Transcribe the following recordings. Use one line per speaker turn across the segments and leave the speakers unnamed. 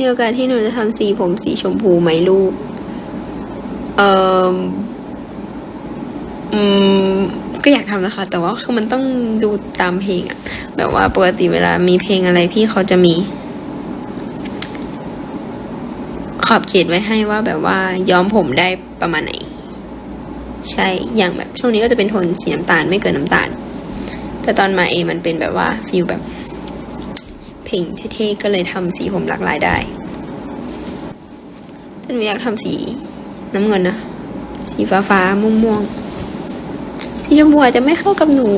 มีโอกาสที่หนูจะทำสีผมสีชมพูไหมลูก เอ่ออืมก็อยากทำนะคะ แต่ว่าคือมันต้องดูตามเพลงอะแบบว่าปกติเวลามีเพลงอะไรพี่เขาจะมี ขอบเขตไว้ให้ว่าแบบว่าย้อมผมได้ประมาณไหน ใช่ อย่างแบบช่วงนี้ก็จะเป็นโทนสีน้ำตาลไม่เกินน้ำตาล แต่ตอนมาเองมันเป็นแบบว่าฟิลแบบ เพลงเท่ๆก็เลยทำสีผมหลากหลายได้แต่หนูอยากทำสีน้ำเงินนะ สีฟ้าฟ้าๆม่วงม่วงๆสีชมพูอาจจะไม่เข้ากับหนู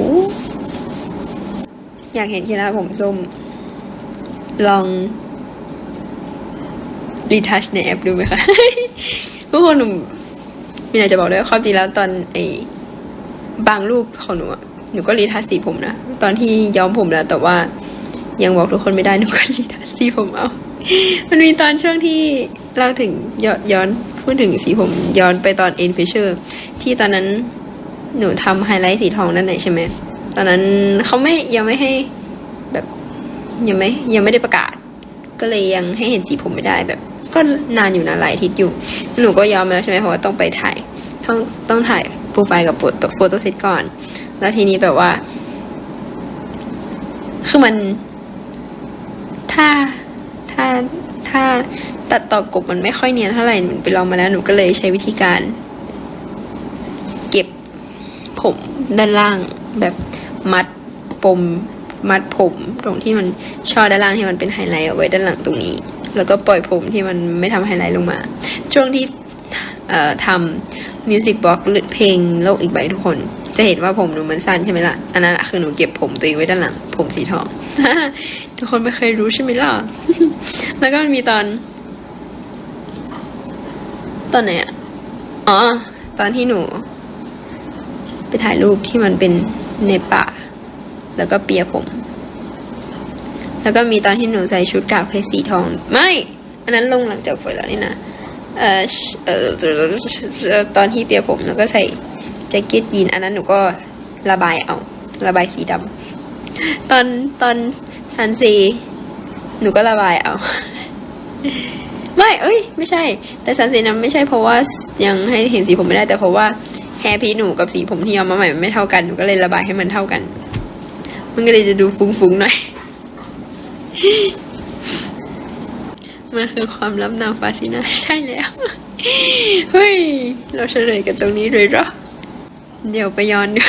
อยากเห็นคีราผมส้ม ลองรีทัชในแอปดูไหมคะทุกคนหนูมีอะไรจะบอกด้วยว่าความจริงแล้วตอนไอ้บางรูปของหนูอะหนูก็รีทัชสีผมนะ ตอนที่ย้อมผมแล้ว แต่ว่า ยังบอกทุกคนไม่ได้นูก็รีทัชสีผมเอา มันมีตอนช่วงที่เล่าถึงย้อนย้อนพูดถึงสีผมย้อนไปตอนเอ็นฟิเชอร์ที่ตอนนั้นหนูทำไฮไลท์สีทองนั่นไหนใช่ไหมตอนนั้นเขาไม่ยังไม่ให้แบบยังไม่ยังไม่ได้ประกาศ ก็เลยยังให้เห็นสีผมไม่ได้แบบ ก็นานอยู่นะหลายทิตย์อยู่ หนูก็ยอมแล้วใช่ไหมเพราะว่าต้องไปถ่ายต้องต้องถ่ายโปรไฟล์กับโฟโต้โฟโต้เซตก่อน แล้วทีนี้แบบว่า คือมัน ถ้าถ้าถ้าตัดต่อกบมันไม่ค่อยเนียนเท่าไหร่หนูไปลองมาแล้วหนูก็เลยใช้วิธีการ เก็บผมด้านล่างแบบมัดปมมัดผมตรงที่มันช่อด้านล่างที่มันเป็นไฮไลท์เอาไว้ด้านหลังตรงนี้ แล้วก็ปล่อยผมที่มันไม่ทำไฮไลท์ลงมา ช่วงที่เอ่อทำมิวสิกบล็อกหรือเพลงโลกอีกใบทุกคน จะเห็นว่าผมหนูมันสั้นใช่ไหมล่ะ อันนั้นอะคือหนูเก็บผมตัวเองไว้ด้านหลัง ผมสีทอง ทุกคนไม่เคยรู้ใช่ไหมล่ะ แล้วก็มันมีตอน ตอนไหนอะ อ๋อ ตอนที่หนู ไปถ่ายรูปที่มันเป็นในป่า แล้วก็เปียผม แล้วก็มีตอนที่หนูใส่ชุดกาวเพชรสีทอง ไม่ อันนั้นลงหลังจากฝนแล้วนี่นะเออเออตอนที่เปียผมแล้วก็ใส่แจ็คเก็ตยีนอันนั้นหนูก็ระบายเอา ระบายสีดำตอนตอน ซันซีหนูก็ระบายเอา ไม่ เอ้ย ไม่ใช่ แต่ซันซีนั้นไม่ใช่เพราะว่ายังให้เห็นสีผมไม่ได้แต่เพราะว่าแฮร์พีหนูกับสีผมที่เอามาใหม่มันไม่เท่ากันหนูก็เลยระบายให้มันเท่ากัน มันก็เลยจะดูฟุ้งๆหน่อย มันคือความลับนางฟ้าสินะใช่แล้ว เฮ้ย เราเฉลยกันตรงนี้เลยเหรอ เดี๋ยวไปย้อนดู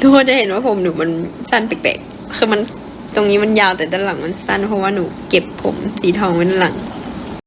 ทุกคนจะเห็นว่าผมหนูมันสั้นแปลกๆคือมันตรงนี้มันยาวแต่ด้านหลังมันสั้นเพราะว่าหนูเก็บผมสีทองไว้ด้านหลัง